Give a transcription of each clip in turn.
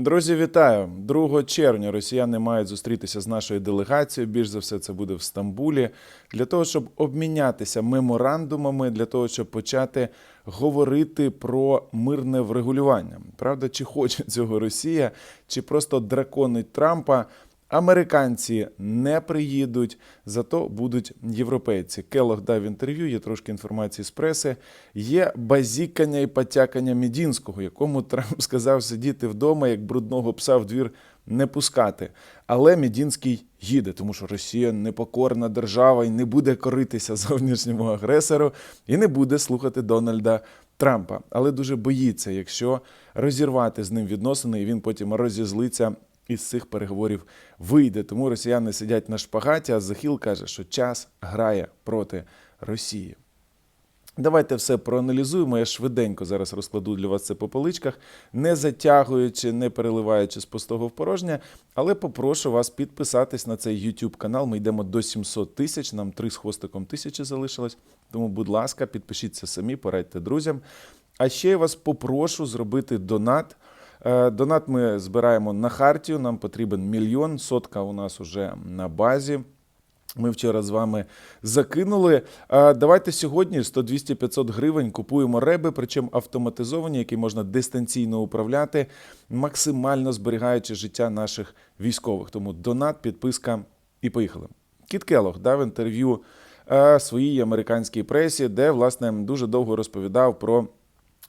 Друзі, вітаю! 2 червня росіяни мають зустрітися з нашою делегацією. Більш за все, це буде в Стамбулі, для того, щоб обмінятися меморандумами, для того, щоб почати говорити про мирне врегулювання. Правда, чи хоче цього Росія, чи просто драконить Трампа. Американці не приїдуть, зато будуть європейці. Келох дав інтерв'ю, є трошки інформації з преси. Є базікання і потякання Мідінського, якому Трамп сказав сидіти вдома, як брудного пса в двір не пускати. Але Мідінський їде, тому що Росія непокорна держава і не буде коритися зовнішньому агресору, і не буде слухати Дональда Трампа. Але дуже боїться, якщо розірвати з ним відносини, і він потім розізлиться із цих переговорів вийде. Тому росіяни сидять на шпагаті, а Захіл каже, що час грає проти Росії. Давайте все проаналізуємо. Я швиденько зараз розкладу для вас це по поличках, не затягуючи, не переливаючи з пустого в порожнє, але попрошу вас підписатись на цей YouTube канал. Ми йдемо до 700 тисяч, нам три з хвостиком тисячі залишилось. Тому, будь ласка, підпишіться самі, порадьте друзям. А ще я вас попрошу зробити донат. Е, Донат ми збираємо на хартію. Нам потрібен мільйон. Сотка у нас уже на базі. Ми вчора з вами закинули. Е, Давайте сьогодні 100, 200, 500 гривень купуємо реби, причому автоматизовані, які можна дистанційно управляти, максимально зберігаючи життя наших військових. Тому донат, підписка і поїхали. Кіт Келох дав інтерв'ю е, своїй американській пресі, де власне дуже довго розповідав про.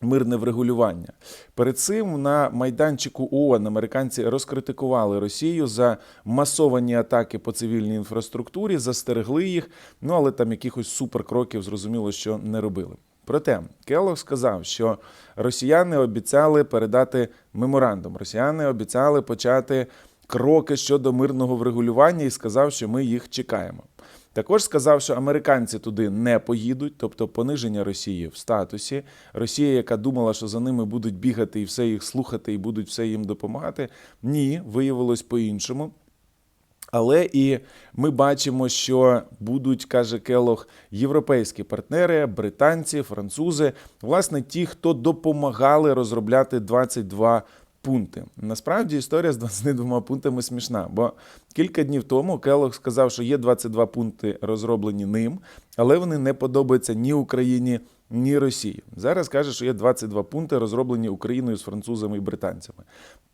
Мирне врегулювання перед цим на майданчику ООН американці розкритикували Росію за масовані атаки по цивільній інфраструктурі, застерегли їх. Ну але там якихось суперкроків зрозуміло, що не робили. Проте Келлог сказав, що росіяни обіцяли передати меморандум. Росіяни обіцяли почати кроки щодо мирного врегулювання і сказав, що ми їх чекаємо. Також сказав, що американці туди не поїдуть, тобто пониження Росії в статусі. Росія, яка думала, що за ними будуть бігати і все їх слухати, і будуть все їм допомагати. Ні, виявилось по-іншому. Але і ми бачимо, що будуть, каже Келох, європейські партнери, британці, французи, власне, ті, хто допомагали розробляти 22 пункти. Насправді історія з 22 пунктами смішна, бо кілька днів тому Келох сказав, що є 22 пункти розроблені ним, але вони не подобаються ні Україні, ні Росії. Зараз каже, що є 22 пункти, розроблені Україною з французами і британцями.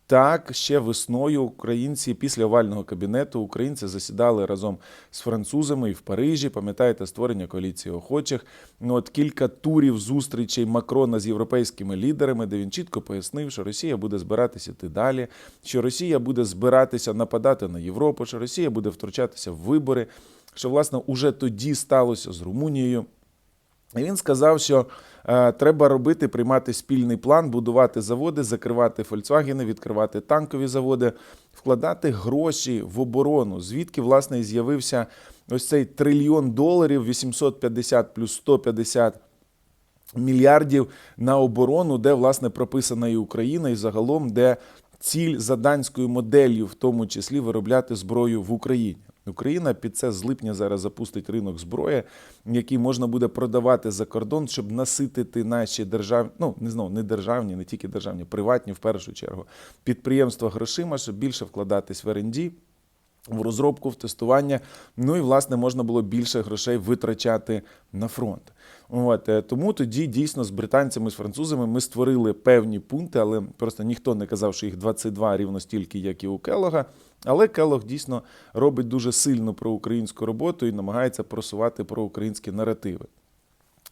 Так, ще весною українці після овального кабінету українці засідали разом з французами і в Парижі. Пам'ятаєте, створення коаліції охочих. Ну от кілька турів зустрічей Макрона з європейськими лідерами, де він чітко пояснив, що Росія буде збиратися йти далі, що Росія буде збиратися нападати на Європу, що Росія буде втручатися в вибори. Що власне уже тоді сталося з Румунією. І він сказав, що е, треба робити, приймати спільний план, будувати заводи, закривати Фольксвагени, відкривати танкові заводи, вкладати гроші в оборону. Звідки власне з'явився ось цей трильйон доларів, 850 плюс 150 мільярдів на оборону, де власне прописана і Україна, і загалом де ціль за данською моделлю, в тому числі виробляти зброю в Україні. Україна під це з липня зараз запустить ринок зброї, який можна буде продавати за кордон, щоб наситити наші державні, ну не знову не державні, не тільки державні, приватні в першу чергу підприємства грошима, щоб більше вкладатись в РНД, в розробку, в тестування. Ну і власне можна було більше грошей витрачати на фронт. От е, тому тоді дійсно з британцями, з французами ми створили певні пункти, але просто ніхто не казав, що їх 22 рівно стільки, як і у Келога. Але Келог дійсно робить дуже сильну проукраїнську роботу і намагається просувати проукраїнські наративи.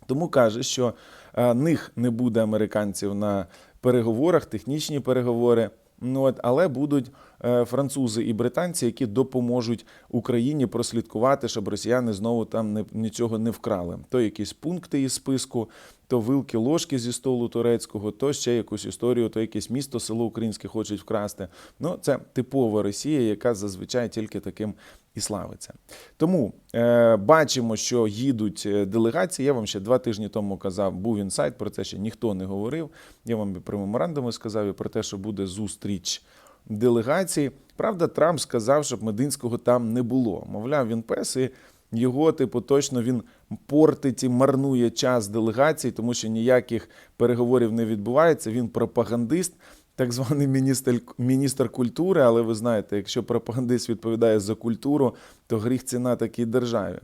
Тому каже, що е, них не буде американців на переговорах, технічні переговори. Ну от, але будуть е, французи і британці, які допоможуть Україні прослідкувати, щоб росіяни знову там не, нічого не вкрали. То якісь пункти із списку, то вилки ложки зі столу турецького, то ще якусь історію, то якесь місто, село українське хочуть вкрасти. Ну, це типова Росія, яка зазвичай тільки таким і славиться. Тому е, бачимо, що їдуть е, делегації. Я вам ще два тижні тому казав, був інсайт, про це ще ніхто не говорив. Я вам про меморандуми сказав і про те, що буде зустріч делегацій. Правда, Трамп сказав, щоб Мединського там не було. Мовляв, він пес і його, типу, точно він портить і марнує час делегацій, тому що ніяких переговорів не відбувається. Він пропагандист. Так званий міністр, міністр культури, але ви знаєте, якщо пропагандист відповідає за культуру, то гріх ціна такій державі.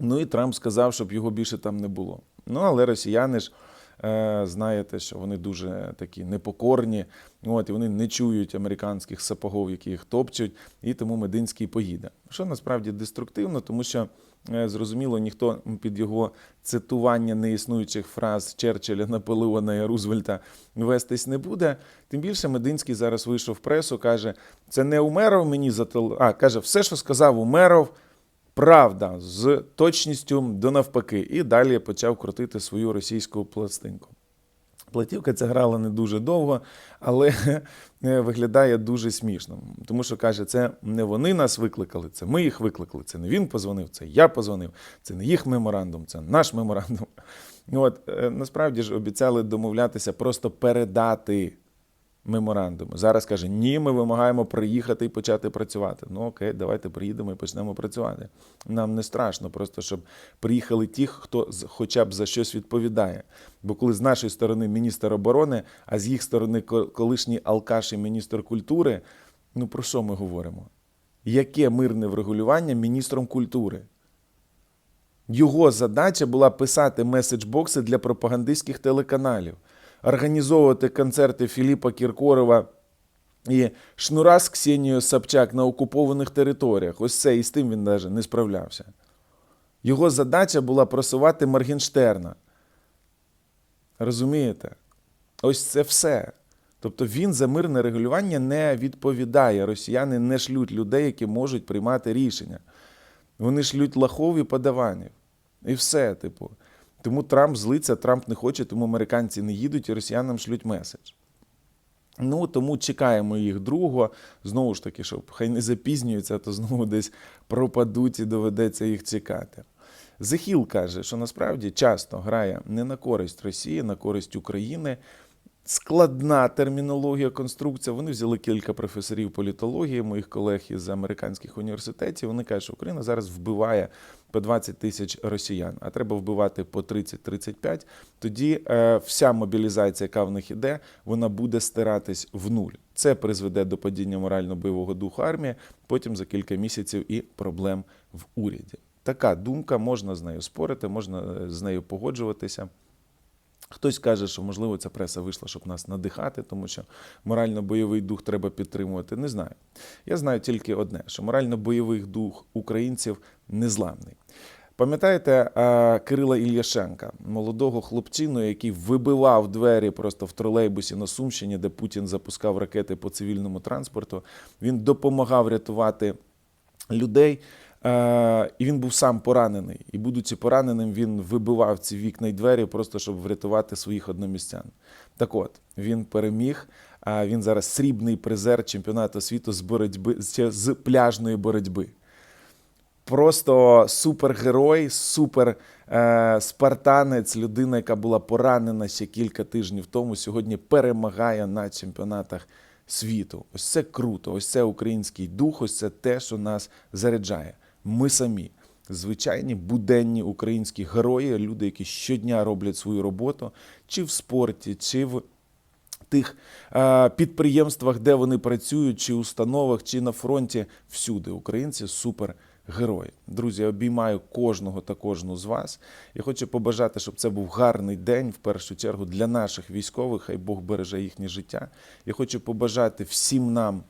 Ну і Трамп сказав, щоб його більше там не було. Ну, але росіяни ж знаєте, що вони дуже такі непокорні, от, і вони не чують американських сапогов, які їх топчуть, і тому Мединський поїде. Що насправді деструктивно, тому що е, зрозуміло, ніхто під його цитування неіснуючих фраз Черчилля, Наполеона і Рузвельта вестись не буде. Тим більше Мединський зараз вийшов в пресу, каже: це не Умеров мені зателе... А каже, все, що сказав Умеров. Правда, з точністю до навпаки, і далі почав крутити свою російську пластинку. Платівка ця грала не дуже довго, але е, виглядає дуже смішно. Тому що каже, це не вони нас викликали, це ми їх викликали. Це не він позвонив, це я позвонив, це не їх меморандум, це наш меморандум. От е, насправді ж обіцяли домовлятися, просто передати меморандуми. Зараз каже, ні, ми вимагаємо приїхати і почати працювати. Ну окей, давайте приїдемо і почнемо працювати. Нам не страшно, просто щоб приїхали ті, хто хоча б за щось відповідає. Бо коли з нашої сторони міністр оборони, а з їх сторони колишній алкаш і міністр культури, ну про що ми говоримо? Яке мирне врегулювання міністром культури? Його задача була писати меседжбокси для пропагандистських телеканалів, організовувати концерти Філіпа Кіркорова і Шнура з Ксенією Собчак на окупованих територіях. Ось це і з тим він навіть не справлявся. Його задача була просувати Моргенштерна. Розумієте? Ось це все. Тобто він за мирне регулювання не відповідає. Росіяни не шлють людей, які можуть приймати рішення. Вони шлють лахов і подаванів. І все, типу. Тому Трамп злиться, Трамп не хоче, тому американці не їдуть і росіянам шлють меседж. Ну, тому чекаємо їх другого. Знову ж таки, щоб хай не запізнюються, то знову десь пропадуть і доведеться їх чекати. Захіл каже, що насправді часто грає не на користь Росії, на користь України. Складна термінологія, конструкція. Вони взяли кілька професорів політології, моїх колег із американських університетів. Вони кажуть, що Україна зараз вбиває по 20 тисяч росіян, а треба вбивати по 30-35. Тоді е, вся мобілізація, яка в них іде, вона буде стиратись в нуль. Це призведе до падіння морально-бойового духу армії, потім за кілька місяців і проблем в уряді. Така думка, можна з нею спорити, можна е, з нею погоджуватися. Хтось каже, що можливо ця преса вийшла, щоб нас надихати, тому що морально-бойовий дух треба підтримувати. Не знаю. Я знаю тільки одне: що морально-бойовий дух українців незламний. Пам'ятаєте Кирила Ільяшенка, молодого хлопчину, який вибивав двері просто в тролейбусі на Сумщині, де Путін запускав ракети по цивільному транспорту. Він допомагав рятувати людей. Е, і він був сам поранений. І, будучи пораненим, він вибивав ці вікна й двері просто щоб врятувати своїх одномістян. Так от, він переміг. А він зараз срібний призер чемпіонату світу з боротьби з пляжної боротьби. Просто супергерой, супер е, спартанець, людина, яка була поранена ще кілька тижнів тому, сьогодні перемагає на чемпіонатах світу. Ось це круто, ось це український дух, ось це те, що нас заряджає. Ми самі, звичайні буденні українські герої, люди, які щодня роблять свою роботу, чи в спорті, чи в тих е, підприємствах, де вони працюють, чи установах, чи на фронті. Всюди українці супер. Герої, друзі, я обіймаю кожного та кожну з вас. Я хочу побажати, щоб це був гарний день в першу чергу для наших військових. Хай Бог береже їхнє життя. Я хочу побажати всім нам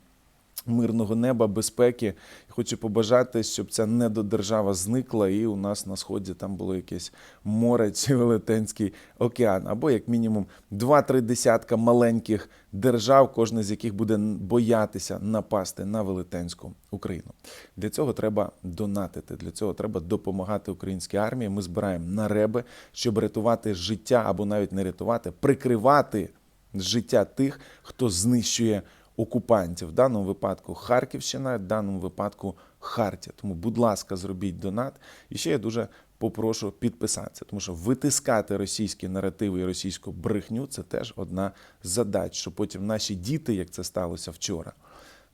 мирного неба, безпеки. Хочу побажати, щоб ця недодержава зникла, і у нас на сході там було якесь море чи велетенський океан, або як мінімум два-три десятка маленьких держав, кожна з яких буде боятися напасти на велетенську Україну. Для цього треба донатити. Для цього треба допомагати українській армії. Ми збираємо на реби, щоб рятувати життя або навіть не рятувати, прикривати життя тих, хто знищує окупантів. В даному випадку Харківщина, в даному випадку Хартія. Тому, будь ласка, зробіть донат. І ще я дуже попрошу підписатися, тому що витискати російські наративи і російську брехню це теж одна з задач, щоб потім наші діти, як це сталося вчора,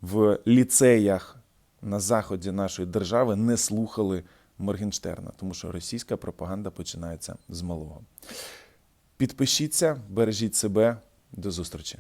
в ліцеях на заході нашої держави не слухали Моргенштерна, тому що російська пропаганда починається з малого. Підпишіться, бережіть себе. До зустрічі.